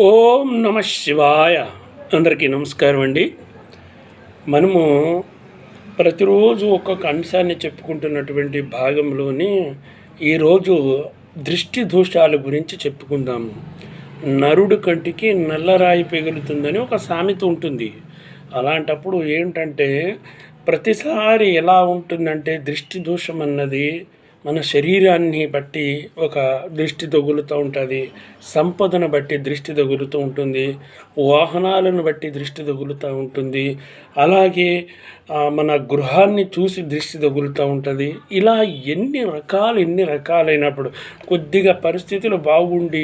ఓం నమ శివాయ. అందరికీ నమస్కారం అండి. మనము ప్రతిరోజు ఒక్కొక్క అంశాన్ని చెప్పుకుంటున్నటువంటి భాగంలోని ఈరోజు దృష్టి దోషాల గురించి చెప్పుకుందాము నరుడు కంటికి నల్లరాయి పెగులుతుందని ఒక సామెత ఉంటుంది. అలాంటప్పుడు ఏంటంటే ప్రతిసారి ఎలా ఉంటుందంటే దృష్టి దోషం అన్నది మన శరీరాన్ని బట్టి ఒక దృష్టి తగులుతూ ఉంటుంది సంపదను బట్టి దృష్టి తగులుతూ ఉంటుంది వాహనాలను బట్టి దృష్టి తగులుతూ ఉంటుంది అలాగే మన గృహాన్ని చూసి దృష్టి తగులుతూ ఉంటుంది. ఇలా ఎన్ని రకాలు ఎన్ని రకాలైనప్పుడు కొద్దిగా పరిస్థితులు బాగుండి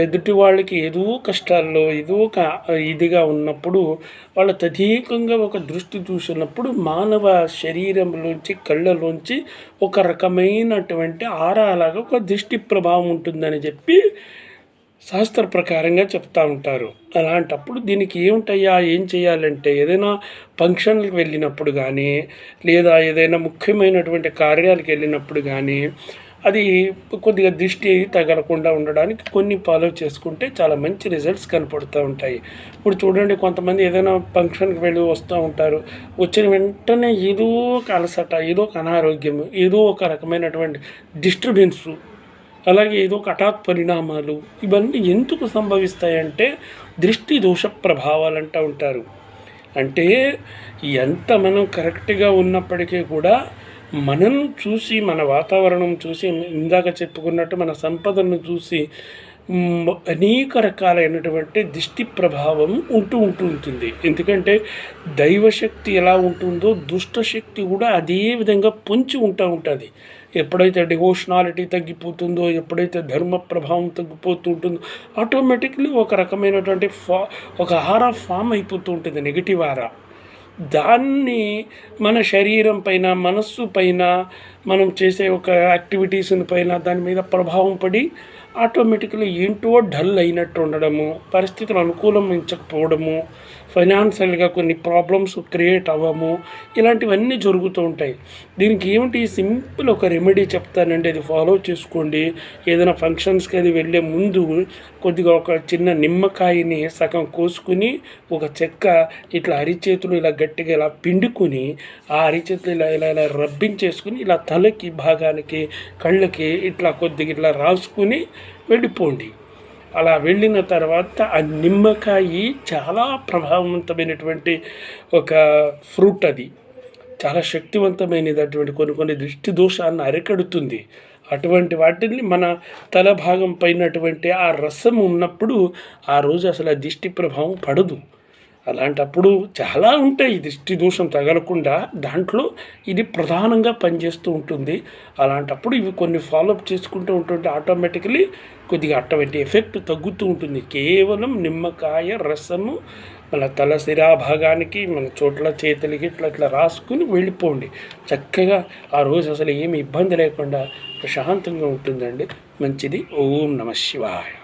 ఎదుటి వాళ్ళకి ఏదో కష్టాల్లో ఏదో ఒక ఇదిగా ఉన్నప్పుడు వాళ్ళ తదీకంగా ఒక దృష్టి చూసినప్పుడు మానవ శరీరంలోంచి కళ్ళలోంచి ఒక రకమైన అయినటువంటి ఆరాలాగా ఒక దృష్టి ప్రభావం ఉంటుందని చెప్పి శాస్త్ర ప్రకారంగా చెప్తూ ఉంటారు. అలాంటప్పుడు దీనికి ఏమిటయ్యా? ఏం చేయాలంటే ఏదైనా ఫంక్షన్లకు వెళ్ళినప్పుడు కానీ లేదా ఏదైనా ముఖ్యమైనటువంటి కార్యాలకు వెళ్ళినప్పుడు కానీ అది కొద్దిగా దిష్టి తగలకుండా ఉండడానికి కొన్ని ఫాలో చేసుకుంటే చాలా మంచి రిజల్ట్స్ కనపడుతూ ఉంటాయి. ఇప్పుడు చూడండి కొంతమంది ఏదైనా ఫంక్షన్కి వెళ్ళి వస్తూ ఉంటారు. వచ్చిన వెంటనే ఏదో ఒక అలసట ఏదో ఒక అనారోగ్యం ఏదో ఒక రకమైనటువంటి డిస్టర్బెన్స్ అలాగే ఏదో ఒక హఠాత్ పరిణామాలు ఇవన్నీ ఎందుకు సంభవిస్తాయంటే దృష్టి దోష ప్రభావాలు అంటూ ఉంటారు. అంటే ఎంత మనం కరెక్ట్గా ఉన్నప్పటికీ కూడా మనం చూసి మన వాతావరణం చూసి ఇందాక చెప్పుకున్నట్టు మన సంపదను చూసి అనేక రకాలైనటువంటి దిష్టి ప్రభావం ఉంటూ ఉంటూ ఉంటుంది. ఎందుకంటే దైవశక్తి ఎలా ఉంటుందో దుష్టశక్తి కూడా అదే విధంగా పొంచి ఉంటూ ఉంటుంది. ఎప్పుడైతే డివోషనాలిటీ తగ్గిపోతుందో ఎప్పుడైతే ధర్మ ప్రభావం తగ్గిపోతూ ఉంటుందో ఆటోమేటిక్లీ ఒక రకమైనటువంటి ఫా ఒక ఆరా ఫామ్ అయిపోతూ ఉంటుంది నెగిటివ్ ఆరా దాన్ని మన శరీరం పైన మనస్సు పైన మనం చేసే ఒక యాక్టివిటీస్ పైన దాని మీద ప్రభావం పడి ఆటోమేటిక్లీ ఏంటో డల్ అయినట్టు ఉండడము పరిస్థితులు అనుకూలించకపోవడము ఫైనాన్షియల్గా కొన్ని ప్రాబ్లమ్స్ క్రియేట్ అవ్వము ఇలాంటివన్నీ జరుగుతూ ఉంటాయి. దీనికి ఏమిటి? సింపుల్ ఒక రెమెడీ చెప్తానండి. అది ఫాలో చేసుకోండి. ఏదైనా ఫంక్షన్స్కి అది వెళ్ళే ముందు కొద్దిగా ఒక చిన్న నిమ్మకాయని సగం కోసుకుని ఒక చెక్క ఇట్లా అరిచేతులు ఇలా గట్టిగా ఇలా పిండుకుని ఆ అరిచేతులు ఇలా ఇలా ఇలా రబ్బించేసుకుని ఇలా తలకి భాగానికి కళ్ళకి ఇట్లా కొద్దిగా ఇట్లా రాసుకుని వెళ్ళిపోండి. అలా వెళ్ళిన తర్వాత ఆ నిమ్మకాయ చాలా ప్రభావవంతమైనటువంటి ఒక ఫ్రూట్ అది. చాలా శక్తివంతమైనది అటువంటి కొన్ని కొన్ని దృష్టి దోషాన్ని అరికడుతుంది. అటువంటి వాటిని మన తల భాగం పైనటువంటి ఆ రసం ఉన్నప్పుడు ఆ రోజు అసలు ఆ దిష్టి ప్రభావం పడదు. అలాంటప్పుడు చాలా ఉంటాయి దృష్టి దోషం తగలకుండా దాంట్లో ఇది ప్రధానంగా పనిచేస్తూ ఉంటుంది. అలాంటప్పుడు ఇవి కొన్ని ఫాలోఅప్ చేసుకుంటూ ఉంటుంటే ఆటోమేటికలీ కొద్దిగా అటువంటి ఎఫెక్ట్ తగ్గుతూ ఉంటుంది. కేవలం నిమ్మకాయ రసము మన తల శిరా భాగానికి మన చోట్ల చేతులకి ఇట్లా ఇట్లా రాసుకుని వెళ్ళిపోండి. చక్కగా ఆ రోజు అసలు ఏమి ఇబ్బంది లేకుండా ప్రశాంతంగా ఉంటుందండి. మంచిది. ఓం నమ శివాయ.